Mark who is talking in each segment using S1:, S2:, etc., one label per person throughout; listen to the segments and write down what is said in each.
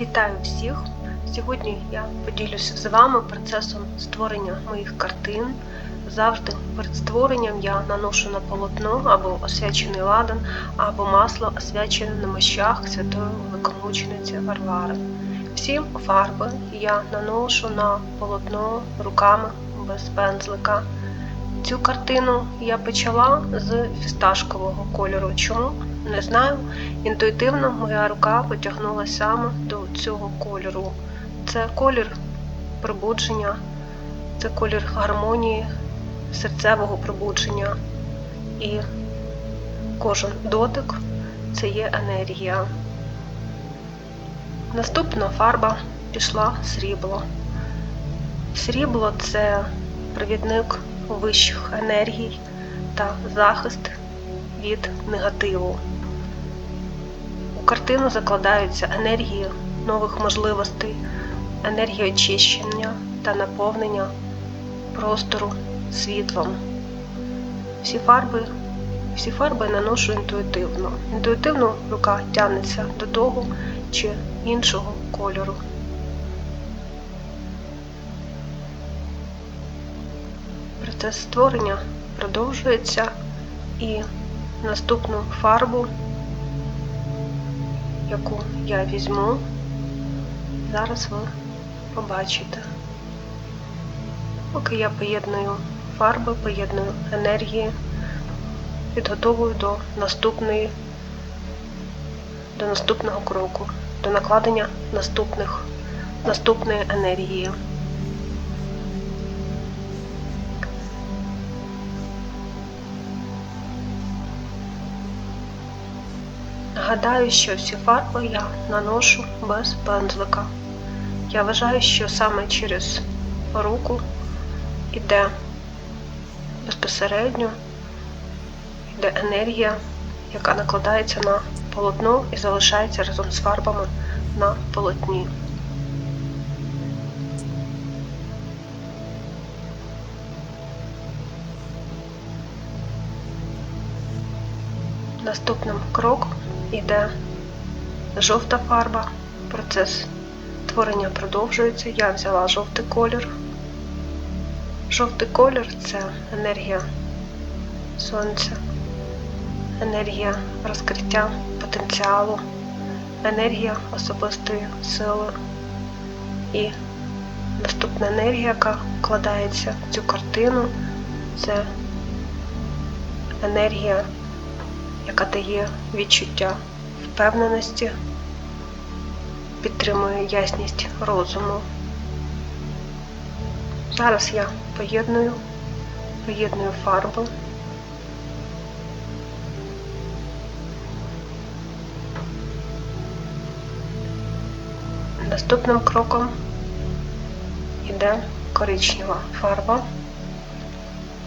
S1: Вітаю всіх! Сьогодні я поділюся з вами процесом створення моїх картин. Завжди перед створенням я наношу на полотно або освячений ладан, або масло, освячене на мощах святої великомучениці Варвари. Всі фарби я наношу на полотно руками без пензлика. Цю картину я почала з фісташкового кольору. Чому? Не знаю. Інтуїтивно моя рука потягнулася саме до цього кольору. Це колір пробудження, це колір гармонії, серцевого пробудження. І кожен дотик це є енергія. Наступна фарба пішла срібло. Срібло це провідник вищих енергій та захист від негативу. Картину закладаються енергії нових можливостей, енергія очищення та наповнення простору світлом. Всі фарби, всі фарби наношу інтуїтивно. Інтуїтивно рука тягнеться до того чи іншого кольору. Процес створення продовжується і наступну фарбу, яку я візьму, зараз ви побачите. Поки я поєдную фарби, поєдную енергії, підготовую до наступної, до наступного кроку, до накладення наступних, наступної енергії. Нагадаю, що всі фарби я наношу без пензлика. Я вважаю, що саме через руку йде безпосередньо йде енергія, яка накладається на полотно і залишається разом з фарбами на полотні. Наступним кроком йде жовта фарба. Процес творення продовжується. Я взяла жовтий колір. Жовтий колір це енергія сонця, енергія розкриття потенціалу, енергія особистої сили. І наступна енергія, яка вкладається в цю картину, це енергія яка дає відчуття впевненості, підтримує ясність розуму. Зараз я поєдную, поєдную фарбу. Наступним кроком йде коричнева фарба.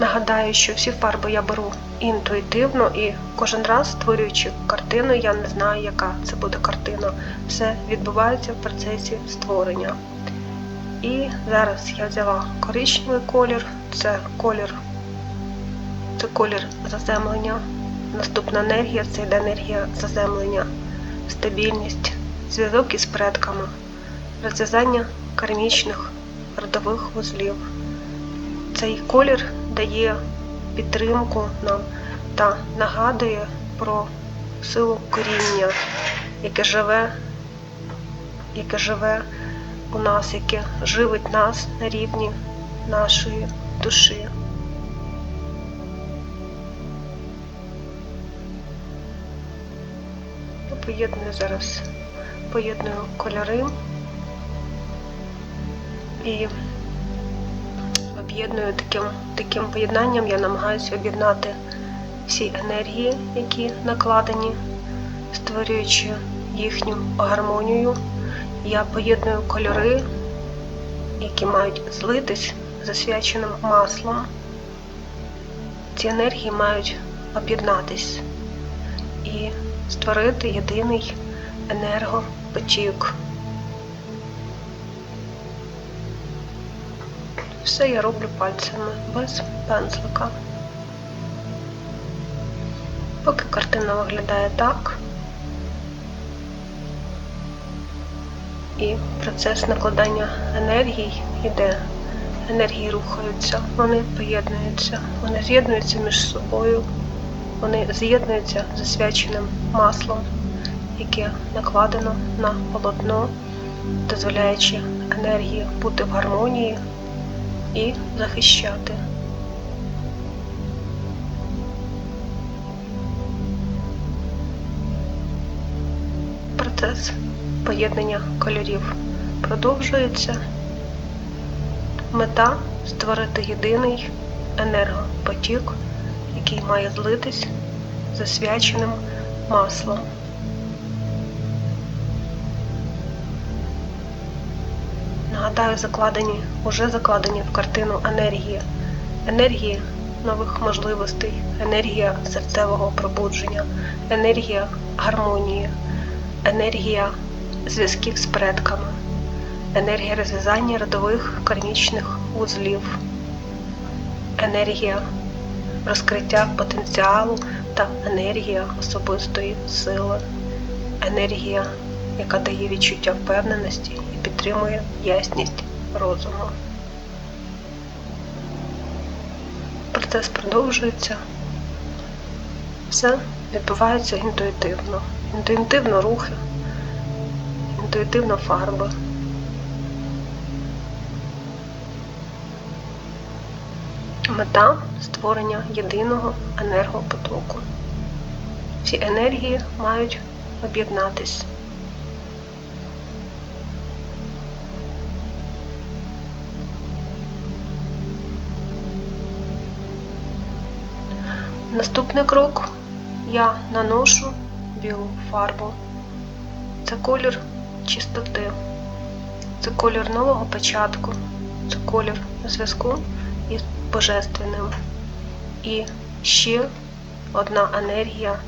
S1: Нагадаю, що всі фарби я беру інтуїтивно і кожен раз створюючи картину, я не знаю, яка це буде картина. Все відбувається в процесі створення. І зараз я взяла коричневий колір, це колір, це колір заземлення. Наступна енергія це йде енергія заземлення, стабільність, зв'язок із предками, розв'язання кармічних родових вузлів. Цей колір дає підтримку нам та нагадує про силу коріння, яке живе, яке живе у нас, яке живить нас на рівні нашої душі. Поєдную зараз, поєдную кольори і об'єдную таким, таким поєднанням, я намагаюся об'єднати всі енергії, які накладені, створюючи їхню гармонію. Я поєдную кольори, які мають злитись засвяченим маслом. Ці енергії мають об'єднатись і створити єдиний енергопотік. Все я роблю пальцями без пензлика. Поки картина виглядає так, І процес накладання енергій іде. Енергії рухаються, вони поєднуються, вони з'єднуються між собою, вони з'єднуються з освяченим маслом, яке накладено на полотно, дозволяючи енергії бути в гармонії і захищати. Процес поєднання кольорів продовжується. Мета створити єдиний енергопотік, який має злитись з освяченим маслом. Нагадаю, закладені, уже закладені в картину енергії, енергії нових можливостей, енергія серцевого пробудження, енергія гармонії, енергія зв'язків з предками, енергія розв'язання родових кармічних узлів, енергія розкриття потенціалу та енергія особистої сили, енергія, яка дає відчуття впевненості і підтримує ясність розуму. Процес продовжується. Все відбувається інтуїтивно. Інтуїтивно рухи, інтуїтивно фарби. Мета створення єдиного енергопотоку. Всі енергії мають об'єднатись. Наступний крок я наношу білу фарбу. Це колір чистоти, це колір нового початку, це колір зв'язку із божественним. І ще одна енергія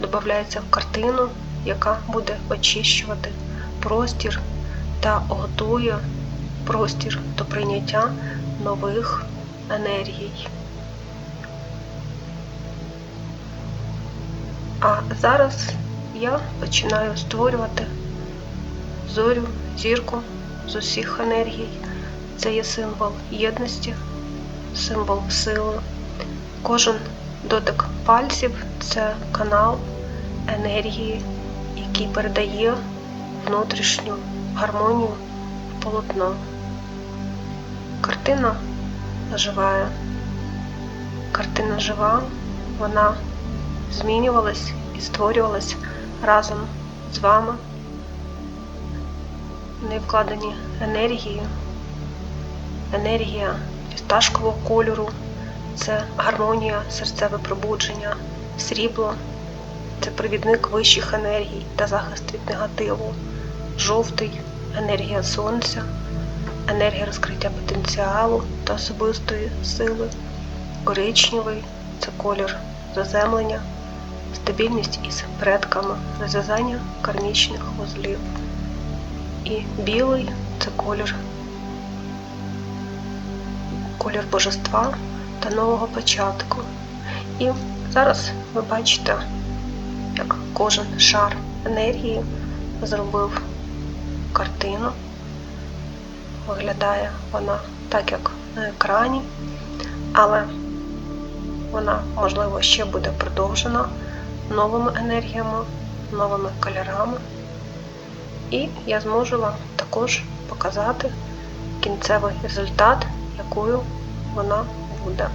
S1: додається в картину, яка буде очищувати простір та готує простір до прийняття нових енергій. А зараз я починаю створювати зорю, зірку з усіх енергій. Це є символ єдності, символ сили. Кожен дотик пальців це канал енергії, який передає внутрішню гармонію в полотно. Картина оживає. Картина жива, вона змінювалась і створювалась разом з вами. В неї вкладені енергії, енергія фісташкового кольору, це гармонія, серцеве пробудження, срібло, це провідник вищих енергій та захист від негативу, жовтий енергія сонця, енергія розкриття потенціалу та особистої сили, коричневий це колір заземлення, стабільність із предками, розв'язання кармічних вузлів. І білий це колір, колір божества та нового початку. І зараз ви бачите, як кожен шар енергії зробив картину. Виглядає вона так, як на екрані, але вона, можливо, ще буде продовжена новими енергіями, новими кольорами. І я зможу вам також показати кінцевий результат, якою вона буде.